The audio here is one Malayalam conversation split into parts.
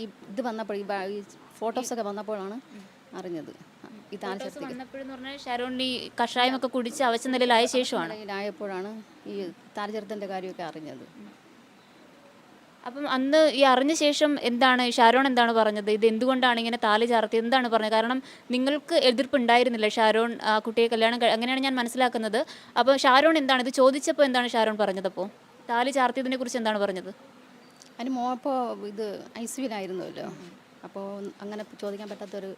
ഈ ഇത് വന്നപ്പോൾ ഈ ഫോട്ടോസ് ഒക്കെ ഫോട്ടോസൊക്കെ വന്നപ്പോഴാണ് അറിഞ്ഞത്. ഈ ഷാരോൺ ഈ കഷായമൊക്കെ കുടിച്ച് അവശ നിലയിലായ ശേഷമാണ്. ആയപ്പോഴാണ് ഈ താലിചെറുത്തിന്റെ കാര്യമൊക്കെ അറിഞ്ഞത്. അപ്പം അന്ന് ഈ അറിഞ്ഞ ശേഷം എന്താണ് ഷാരോൺ എന്താണ് പറഞ്ഞത്? ഇത് എന്തുകൊണ്ടാണ് ഇങ്ങനെ താലി ചാർത്തി എന്താണ് പറഞ്ഞത്? കാരണം നിങ്ങൾക്ക് എതിർപ്പ് ഉണ്ടായിരുന്നില്ല ഷാരോൺ ആ കുട്ടിയെ കല്യാണം അങ്ങനെയാണ് ഞാൻ മനസ്സിലാക്കുന്നത്. അപ്പോൾ ഷാരോൺ എന്താണ് ഇത് ചോദിച്ചപ്പോൾ എന്താണ് ഷാരോൺ പറഞ്ഞത് അപ്പോൾ? താലി ചാർത്തിയതിനെ കുറിച്ച് എന്താണ് പറഞ്ഞത്? അതിന് മോ അപ്പോൾ ഇത് ഐ സിയിലായിരുന്നല്ലോ അപ്പോൾ അങ്ങനെ ചോദിക്കാൻ പറ്റാത്തൊരു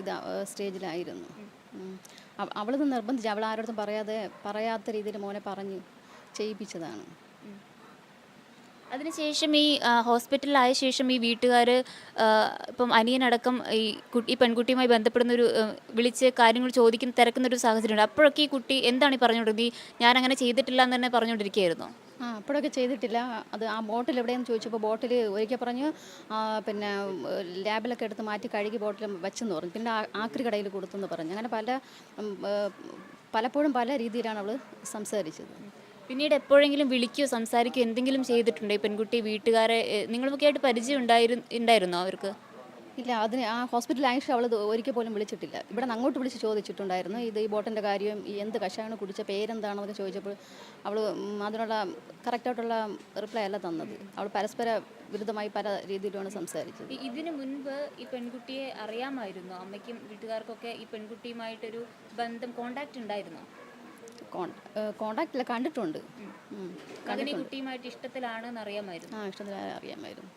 ഇത് സ്റ്റേജിലായിരുന്നു. അവളിത് നിർബന്ധിച്ച് അവൾ ആരോടത്തും പറയാതെ പറയാത്ത രീതിയിൽ മോനെ പറഞ്ഞ് ചെയ്യിപ്പിച്ചതാണ്. അതിനുശേഷം ഈ ഹോസ്പിറ്റലിലായ ശേഷം ഈ വീട്ടുകാർ ഇപ്പം അനിയനടക്കം ഈ കുട്ടി ഈ പെൺകുട്ടിയുമായി ബന്ധപ്പെടുന്ന ഒരു വിളിച്ച് കാര്യങ്ങൾ ചോദിക്കുന്ന തിരക്കുന്ന ഒരു സാഹചര്യമുണ്ട്. അപ്പോഴൊക്കെ ഈ കുട്ടി എന്താണ് ഈ പറഞ്ഞുകൊണ്ടിരുന്നത്? ഞാൻ അങ്ങനെ ചെയ്തിട്ടില്ല എന്ന് തന്നെ പറഞ്ഞുകൊണ്ടിരിക്കുകയായിരുന്നു? ആ അപ്പോഴൊക്കെ ചെയ്തിട്ടില്ല. അത് ആ ബോട്ടിൽ എവിടെയെന്ന് ചോദിച്ചപ്പോൾ ബോട്ടിൽ ഒരിക്കൽ പറഞ്ഞു പിന്നെ ലാബിലൊക്കെ എടുത്ത് മാറ്റി കഴുകി ബോട്ടിൽ വെച്ചെന്ന് പറഞ്ഞു. പിന്നെ ആക്രി കടയിൽ കൊടുത്തെന്ന് പറഞ്ഞു. അങ്ങനെ പല പലപ്പോഴും പല രീതിയിലാണ് അവൾ സംസാരിച്ചത്. പിന്നീട് എപ്പോഴെങ്കിലും വിളിക്കുകയോ സംസാരിക്കുകയോ എന്തെങ്കിലും ചെയ്തിട്ടുണ്ടോ? ഈ പെൺകുട്ടി വീട്ടുകാരെ നിങ്ങളുമൊക്കെ ആയിട്ട് പരിചയം ഉണ്ടായിരുന്നു ഉണ്ടായിരുന്നോ അവർക്ക്? ഇല്ല അതിന് ആ ഹോസ്പിറ്റലിൽ ആയിഷ അവൾ ഒരിക്കൽ പോലും വിളിച്ചിട്ടില്ല. ഇവിടെ നിന്ന് അങ്ങോട്ട് വിളിച്ച് ചോദിച്ചിട്ടുണ്ടായിരുന്നു. ഇത് ഈ ബോട്ടിന്റെ കാര്യം ഈ എന്ത് കഷായമാണ് കുടിച്ച പേരെന്താണെന്നൊക്കെ ചോദിച്ചപ്പോൾ അവൾ അതിനുള്ള കറക്റ്റായിട്ടുള്ള റിപ്ലൈ അല്ല തന്നത്. അവൾ പരസ്പര വിരുദ്ധമായി പല രീതിയിലുമാണ് സംസാരിച്ചത്. ഇതിന് മുൻപ് ഈ പെൺകുട്ടിയെ അറിയാമായിരുന്നു? അമ്മയ്ക്കും വീട്ടുകാർക്കൊക്കെ ഈ പെൺകുട്ടിയുമായിട്ടൊരു ബന്ധം കോണ്ടാക്ട് ഉണ്ടായിരുന്നോ? കോണ്ടാക്റ്റ് കണ്ടിട്ടുണ്ട്. കുട്ടിയുമായിട്ട് ഇഷ്ടത്തിലാണെന്ന് അറിയാമായിരുന്നു. ആ ഇഷ്ടത്തിലാണ് അറിയാമായിരുന്നു.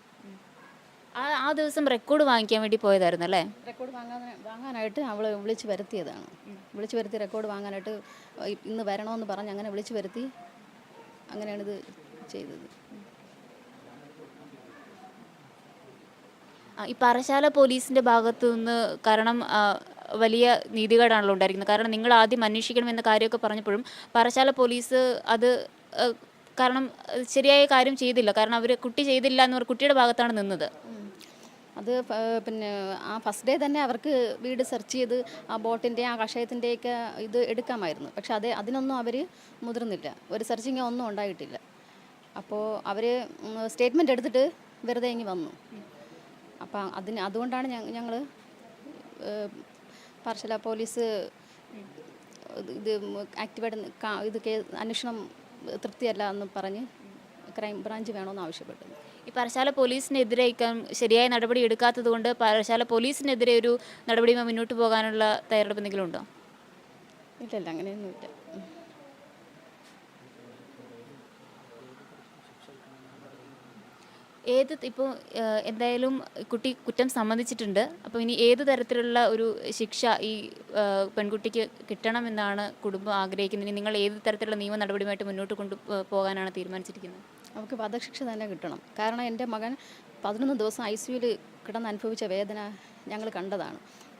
ആ ദിവസം റെക്കോർഡ് വാങ്ങിക്കാൻ വേണ്ടി പോയതായിരുന്നു അല്ലേ? റെക്കോർഡ് വാങ്ങാൻ വാങ്ങാനായിട്ട് അവൾ വിളിച്ച് വരുത്തിയതാണ്. വിളിച്ച് വരുത്തി റെക്കോർഡ് വാങ്ങാനായിട്ട് ഇന്ന് വരണമെന്ന് പറഞ്ഞ് അങ്ങനെ വിളിച്ച് വരുത്തി അങ്ങനെയാണിത് ചെയ്തത്. ഈ പറശാല പോലീസിന്റെ ഭാഗത്തു നിന്ന് കാരണം വലിയ നീതികേടാണല്ലോ ഉണ്ടായിരിക്കുന്നത്. കാരണം നിങ്ങൾ ആദ്യം അന്വേഷിക്കണം എന്ന കാര്യമൊക്കെ പറഞ്ഞപ്പോഴും പറശാല പോലീസ് അത് കാരണം ശരിയായ കാര്യം ചെയ്തില്ല. കാരണം അവർ കുട്ടി ചെയ്തില്ല എന്ന് കുട്ടിയുടെ ഭാഗത്താണ് നിന്നത്. അത് പിന്നെ ആ ഫസ്റ്റ് ഡേ തന്നെ അവർക്ക് വീട് സെർച്ച് ചെയ്ത് ആ ബോട്ടിന്റെ ആ കഷയത്തിന്റെയൊക്കെ ഇത് എടുക്കാമായിരുന്നു. പക്ഷെ അത് അതിനൊന്നും അവർ മുതിർന്നില്ല. ഒരു സെർച്ചിങ് ഒന്നും ഉണ്ടായിട്ടില്ല. അപ്പോൾ അവർ സ്റ്റേറ്റ്മെന്റ് എടുത്തിട്ട് വെറുതെ ഇങ്ങി വന്നു. അപ്പോൾ അതിന് അതുകൊണ്ടാണ് ഞങ്ങൾ പാർശല പോലീസ് ഇത് ആക്ടിവേറ്റ് ഇത് അന്വേഷണം തൃപ്തിയല്ല എന്ന് പറഞ്ഞ് ക്രൈം ബ്രാഞ്ച് വേണമെന്ന് ആവശ്യപ്പെട്ടു ഈ പറശാല പോലീസിനെതിരെ ഇക്കം ശരിയായ നടപടി എടുക്കാത്തത് കൊണ്ട് പറശാല പോലീസിനെതിരെ ഒരു നടപടിയുമായി മുന്നോട്ട് പോകാനുള്ള തയ്യാറെടുപ്പ് എന്തെങ്കിലും ഉണ്ടോ? ഇല്ല ഇല്ല അങ്ങനെയൊന്നുമില്ല. ഏത് ഇപ്പോൾ എന്തായാലും കുട്ടി കുറ്റം സമ്മതിച്ചിട്ടുണ്ട്. അപ്പോൾ ഇനി ഏത് തരത്തിലുള്ള ഒരു ശിക്ഷ ഈ പെൺകുട്ടിക്ക് കിട്ടണമെന്നാണ് കുടുംബം ആഗ്രഹിക്കുന്നത്. ഇനി നിങ്ങൾ ഏത് തരത്തിലുള്ള നിയമ നടപടിയുമായിട്ട് മുന്നോട്ട് കൊണ്ടു പോകാനാണ് തീരുമാനിച്ചിരിക്കുന്നത്? അവൾക്ക് വധശിക്ഷ തന്നെ കിട്ടണം. കാരണം എന്റെ മകൻ പതിനൊന്ന് ദിവസം ഐ സിയുയിൽ കിടന്ന് അനുഭവിച്ച വേദന ഞങ്ങൾ കണ്ടതാണ്.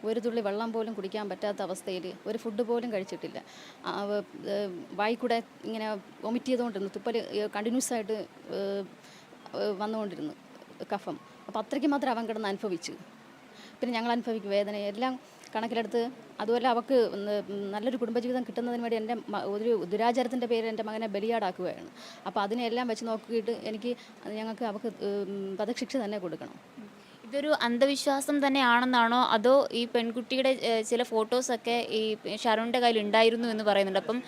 ഒരു തുള്ളി വെള്ളം പോലും കുടിക്കാൻ പറ്റാത്ത അവസ്ഥയിൽ ഒരു ഫുഡ് പോലും കഴിച്ചിട്ടില്ല. വായിക്കൂടെ വായി കൂടെ ഇങ്ങനെ വൊമിറ്റ് ചെയ്തുകൊണ്ടിരുന്നു. തുപ്പൽ കണ്ടിന്യൂസ് ആയിട്ട് വന്നുകൊണ്ടിരുന്നു കഫം. അപ്പോൾ അത്രയ്ക്ക് മാത്രം അവൻ കിടന്ന് അനുഭവിച്ചു. പിന്നെ ഞങ്ങൾ അനുഭവിക്കും വേദന എല്ലാം കണക്കിലെടുത്ത് അതുപോലെ അവർക്ക് നല്ലൊരു കുടുംബജീവിതം കിട്ടുന്നതിന് വേണ്ടി എന്റെ ഒരു ദുരാചാരത്തിന്റെ പേരിൽ എന്റെ മകനെ ബലിയാടാക്കുകയാണ്. അപ്പോൾ അതിനെല്ലാം വെച്ച് നോക്കിയിട്ട് എനിക്ക് ഞങ്ങൾക്ക് അവർക്ക് വധശിക്ഷ തന്നെ കൊടുക്കണം. ഇതൊരു അന്ധവിശ്വാസം തന്നെയാണെന്നാണോ? അതോ ഈ പെൺകുട്ടിയുടെ ചില ഫോട്ടോസൊക്കെ ഈ ഷാരോണിന്റെ കയ്യിൽ ഉണ്ടായിരുന്നു എന്ന് പറയുന്നുണ്ട്. അപ്പം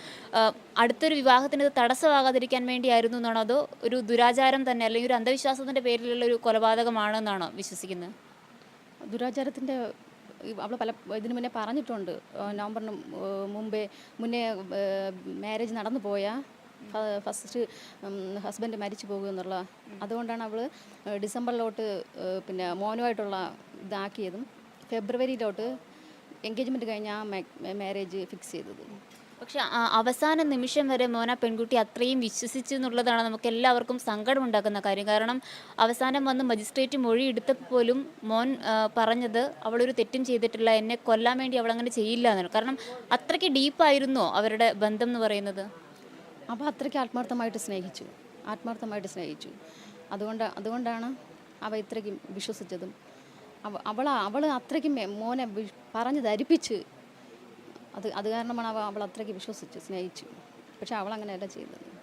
അടുത്തൊരു വിവാഹത്തിന് ഇത് തടസ്സമാകാതിരിക്കാൻ വേണ്ടിയായിരുന്നു എന്നാണോ? അതോ ഒരു ദുരാചാരം തന്നെ അല്ലെങ്കിൽ ഒരു അന്ധവിശ്വാസത്തിന്റെ പേരിലുള്ള ഒരു കൊലപാതകമാണെന്നാണോ വിശ്വസിക്കുന്നത്? ദുരാചാരത്തിന്റെ അവൾ പല ഇതിനു മുന്നേ പറഞ്ഞിട്ടുണ്ട്. നവംബറിന് മുമ്പേ മുന്നേ മാരേജ് നടന്നു പോയ ഫസ്റ്റ് ഹസ്ബൻഡ് മരിച്ചു പോകുക എന്നുള്ള. അതുകൊണ്ടാണ് അവൾ ഡിസംബറിലോട്ട് പിന്നെ മോനുമായിട്ടുള്ള ഇതാക്കിയതും ഫെബ്രുവരിയിലോട്ട് എൻഗേജ്മെന്റ് കഴിഞ്ഞ് ആ മാരേജ് ഫിക്സ് ചെയ്തത്. പക്ഷെ അവസാന നിമിഷം വരെ മോന പെൺകുട്ടി അത്രയും വിശ്വസിച്ചു എന്നുള്ളതാണ് നമുക്ക് എല്ലാവർക്കും സങ്കടം ഉണ്ടാക്കുന്ന കാര്യം. കാരണം അവസാനം വന്ന് മജിസ്ട്രേറ്റ് മൊഴി എടുത്തപ്പോൾ പോലും മോൻ പറഞ്ഞത് അവളൊരു തെറ്റും ചെയ്തിട്ടില്ല എന്നെ കൊല്ലാൻ വേണ്ടി അവൾ അങ്ങനെ ചെയ്യില്ല എന്നാണ്. കാരണം അത്രയ്ക്ക് ഡീപ്പായിരുന്നോ അവരുടെ ബന്ധം എന്ന് പറയുന്നത്. അപ്പോൾ അത്രയ്ക്ക് ആത്മാർത്ഥമായിട്ട് സ്നേഹിച്ചു. ആത്മാർത്ഥമായിട്ട് സ്നേഹിച്ചു. അതുകൊണ്ട് അതുകൊണ്ടാണ് അവ ഇത്രയ്ക്കും വിശ്വസിച്ചതും. അവൾ അവൾ അത്രയ്ക്കും മോനെ പറഞ്ഞ് ധരിപ്പിച്ച് അത് അത് കാരണമാണ് അവ അവൾ അത്രയ്ക്ക് വിശ്വസിച്ച് സ്നേഹിച്ചു. പക്ഷെ അവൾ അങ്ങനെയല്ല ചെയ്തത്.